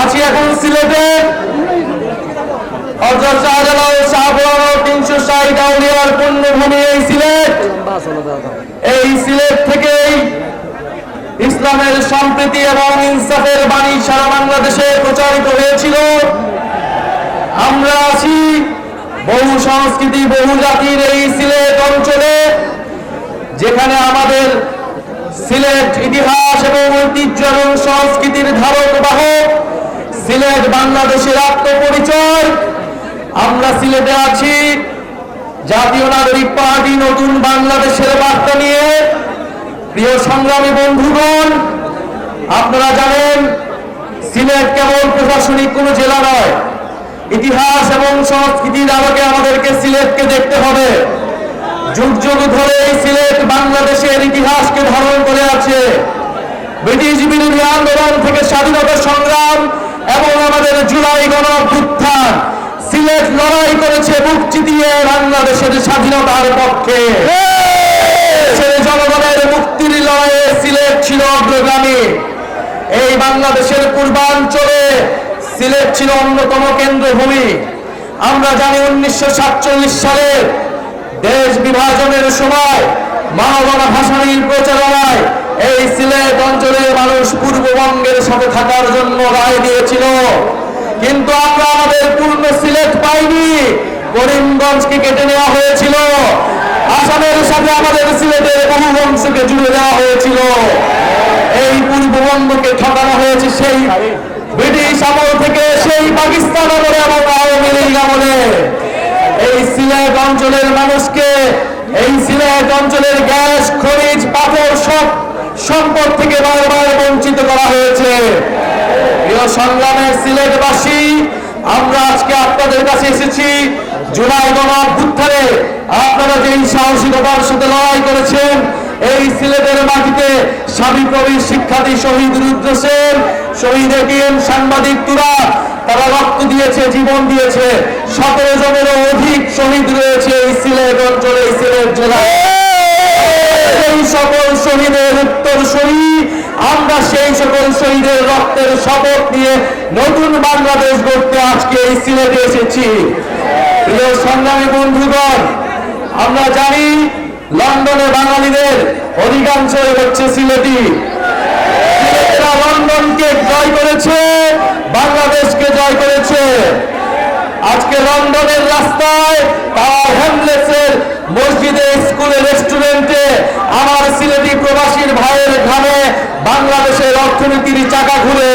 আছি এখন সিলেটে। হজরত শাহজালাল শাহপুরানো তিনশো ষাট আউলিয়ার পুণ্যভূমি এই সিলেট। এই সিলেট থেকেই ইসলামের সম্প্রীতি এবং ইনসাফের বাণী সারা বাংলাদেশে প্রচারিত হয়েছিল। আমরা আছি বহু সংস্কৃতি, বহু জাতির এই সিলেট অঞ্চলে, যেখানে আমাদের সিলেট ইতিহাস এবং ঐতিহ্য এবং সংস্কৃতির ধারক বাহক সিলেট বাংলাদেশের আত্মপরিচয়। আমরা সিলেটে আছি। জাতীয় নাগরিক পার্টি নতুন বাংলাদেশের বার্তা নিয়ে। প্রিয় সংগ্রামী বন্ধুগণ, আপনারা জানেন, সিলেট কেবল প্রশাসনিক কোনো জেলা নয়। ইতিহাস এবং সংস্কৃতির আলোকে আমাদেরকে সিলেটকে দেখতে হবে। যুগ যুগ ধরে সিলেট বাংলাদেশের ইতিহাসকে ধারণ করে আছে। ব্রিটিশ বিরোধী আন্দোলন থেকে স্বাধীনতা সংগ্রাম এবং আমাদের জুলাই গণ অভ্যুত্থান সিলেট লড়াই করেছে বুক চিতিয়ে বাংলাদেশের স্বাধীনতার পক্ষে। জনগণের মুক্তির লড়াইয়ে সিলেট ছিল অগ্রগামী। এই বাংলাদেশের পূর্বাঞ্চলে সিলেট ছিল অন্যতম কেন্দ্রভূমি। আমরা জানি উনিশশো সাতচল্লিশ সালে দেশ বিভাজনের সময় মানবনা ভাষানীর প্রচারণায় এই সিলেট অঞ্চলের মানুষ পূর্ববঙ্গের সাথে থাকার জন্য রায় দিয়েছিল। কিন্তু আমরা আমাদের পূর্ণ সিলেট পাইনি। করিমগঞ্জকে কেটে নেওয়া হয়েছিল। আসামের সাথে আমাদের সিলেটের বহু অংশকে জুড়ে দেওয়া হয়েছিল। এই পূর্ববঙ্গকে ঠকানো হয়েছে সেই ব্রিটিশ আমল থেকে, সেই পাকিস্তান আমলে এবং আওয়ামী লীগ আমলে। এই সিলেট অঞ্চলের মানুষকে, এই সিলেট অঞ্চলের গ্যাস, খনিজ, পাথর সব সম্পদ থেকে বারবার বঞ্চিত করা হয়েছে। প্রিয় সংগ্রামের সিলেটবাসী, আমরা আজকে আপনাদের কাছে এসেছি জুলাই গণ অভ্যুত্থানে। আপনারা যে সাহসিকতার সাথে লড়াই করেছেন, এই সিলেটের মাটিতে স্বামী কবির শিক্ষার্থী শহীদ রুদ্র সেন, শহীদ এটিএম সাংবাদিক তুরা, তারা রক্ত দিয়েছে, জীবন দিয়েছে। সতেরো জনেরও অধিক শহীদ রয়েছে এই সিলেট অঞ্চলে, এই সিলেট জেলায় সেই সকল শহীদের উত্তর শহীদ আমরা সেই সকল শহীদের রক্তের শপথ নিয়ে নতুন বাংলাদেশ গড়তে আজকে এই সিলেটে এসেছি। প্রিয় সংগ্রামী বন্ধুগণ, আমরা জানি লন্ডনে বাঙালিদের অধিকাংশ হচ্ছে সিলেটি। লন্ডনকে জয় করেছে, বাংলাদেশকে জয় করেছে। আজকে লন্ডনের চাকা ঘুরে।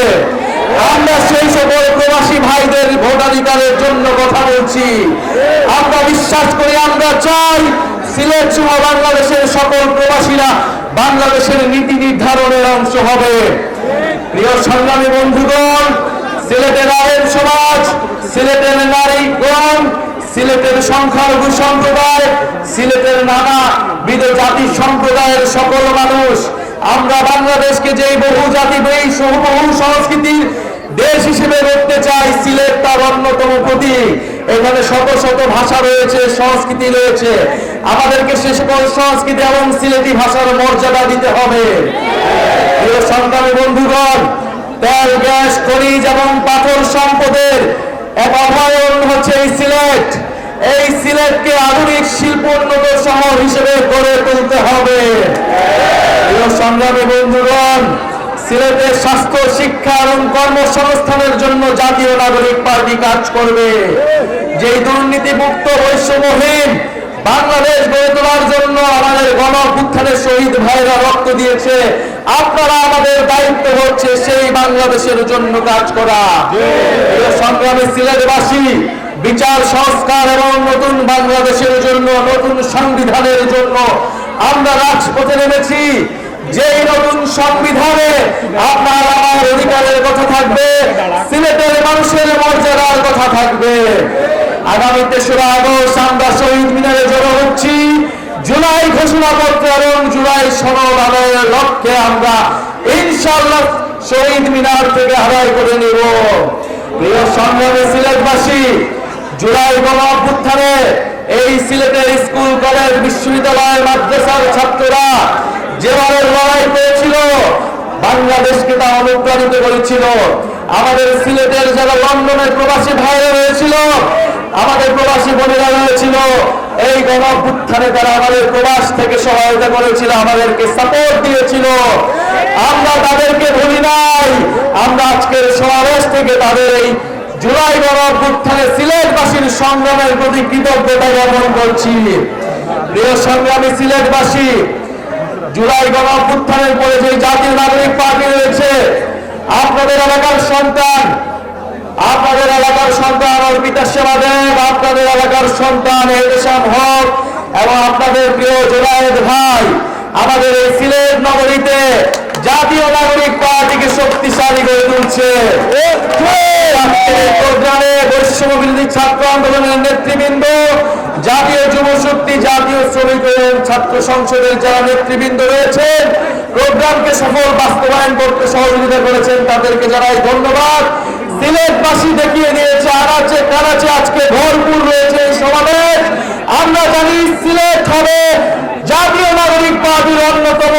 আমরা সেই সকল প্রবাসী ভাইদের ভোটাধিকারের জন্য কথা বলছি। আমরা বিশ্বাস করি, আমরা চাই সিলেট সহ বাংলাদেশের সকল প্রবাসীরা বাংলাদেশের নীতি নির্ধারণের অংশ হবে। প্রিয় সংগ্রামী বন্ধুগণ, সিলেটের আয়ের সমাজ, সিলেটের নারী নারীগণ, সিলেটের সংখ্যালঘু সম্প্রদায়, সিলেটের নানা বিধ জাতি সম্প্রদায়ের সকল মানুষ, আমরা বাংলাদেশকে যেই বহু জাতি এই সহ- সংস্কৃতির দেশ হিসেবে দেখতে চাই, সিলেট তার অন্যতম প্রতীক। এখানে শত শত ভাষা রয়েছে, সংস্কৃতি রয়েছে। আমাদেরকে সে সকল সংস্কৃতি এবং সিলেটি ভাষার মর্যাদা দিতে হবে। সংগ্রামী বন্ধুগণ, তেল, গ্যাস, খনিজ এবং পাথর সম্পদের এক অভয়ন হচ্ছে এই সিলেট। এই সিলেটকে আধুনিক শিল্পোন্নত শহর হিসেবে গড়ে তুলতে হবে। সংগ্রামী বন্ধুগণ সিলেটের স্বাস্থ্য, শিক্ষা এবং কর্মসংস্থানের জন্য জাতীয় নাগরিক পার্টি কাজ করবে। যেই দুর্নীতিমুক্ত বৈষম্যহীন বাংলাদেশ গড়ে তোলার জন্য আমাদের গণ শহীদ ভাইরা রক্ত দিয়েছে, আপনারা আমাদের দায়িত্ব হচ্ছে সেই বাংলাদেশের জন্য কাজ করা। সংগ্রামী সিলেটবাসী, বিচার, সংস্কার এবং নতুন বাংলাদেশের জন্য, নতুন সংবিধানের জন্য আমরা রাজপথে নেমেছি। যেই নতুন সংবিধানে আপনার আমার অধিকারের কথা থাকবে, সিলেটের মানুষের মর্যাদার কথা থাকবে। আগামী তেসরা আগস্ট আমরা শহীদ মিনারে জড়ো হচ্ছি। জুলাই ঘোষণাপত্র এবং জুলাই সনদ আদায়ের লক্ষ্যে আমরা ইনশাল্লাহ শহীদ মিনার থেকে আদায় করে নিব। প্রিয় সংগ্রামী সিলেটবাসী, জুলাই গণ এই সিলেটের স্কুল, কলেজ, বিশ্ববিদ্যালয়, মাদ্রাসার ছাত্ররা যেভাবে লড়াই পেয়েছিল, বাংলাদেশকে তা অনুপ্রাণিত করেছিল। আমাদের সিলেটের যারা লন্ডনের প্রবাসী ভাইরা রয়েছিল, আমাদের প্রবাসী বোনেরা রয়েছিল, এই গণ অভ্যুত্থানে তারা আমাদের প্রবাস থেকে সহায়তা করেছিল, আমাদেরকে সাপোর্ট দিয়েছিল। আমরা তাদেরকে ভুলি নাই, আমরা আজকের সমাবেশ থেকে তাদের এই জুলাই গণ অভ্যুত্থানে সিলেটবাসীর সংগ্রামের প্রতি কৃতজ্ঞতা জ্ঞাপন করছি। প্রিয় সংগ্রামী সিলেটবাসী জুলাই গণ অভ্যুত্থানের পরে যে জাতীয় নাগরিক পার্টি রয়েছে, আপনাদের এলাকার সন্তান, আপনাদের এলাকার সন্তান অর্পিতা সেবা দেব আপনাদের এলাকার সন্তান এদেশাম হক এবং আপনাদের প্রিয় জোনায়েদ ভাই, আমাদের এই সিলেট নগরীতে জাতীয় নাগরিক পার্টিকে শক্তিশালী করে তুলছে। ছাত্র আন্দোলনের নেতৃবৃন্দ জাতীয় যুব শক্তি জাতীয় শ্রমিক ছাত্র সংসদের যারা নেতৃবৃন্দ রয়েছে প্রোগ্রামকে সফল বাস্তবায়ন করতে সহযোগিতা করেছেন, তাদেরকে জানাই ধন্যবাদ। সিলেটবাসী দেখিয়ে দিয়েছে আর আছে কারাচে আজকে ভরপুর রয়েছে এই সমাবেশ। আমরা জানি সিলেট হবে জাতীয় নাগরিক পার্টির অন্যতম